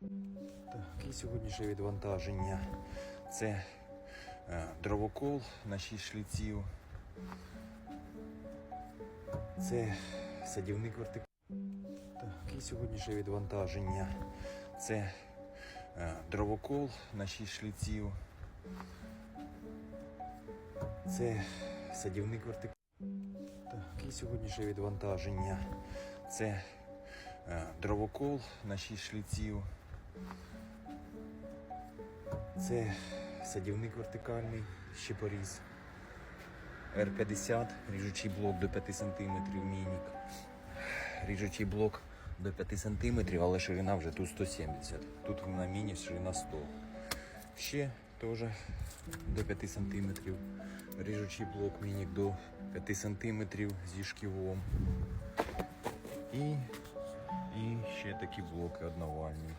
Так, і сьогоднішнє відвантаження. Це е, дровокол на 6 шліців. Це садівник вертик. Так, і сьогоднішнє відвантаження. Це е, дровокол на 6 шліців. Це садівник вертик. Так, і сьогоднішнє відвантаження. Це е, дровокол на 6 шліців. Це садівник вертикальний, щепоріз. Р50, ріжучий блок до 5 см мінік. Ріжучий блок до 5 см, але ширина вже тут 170. Тут на міні ширина 100. Ще теж до 5 см. Ріжучий блок мінік до 5 см зі шківом. І, і ще такі блоки одновальні.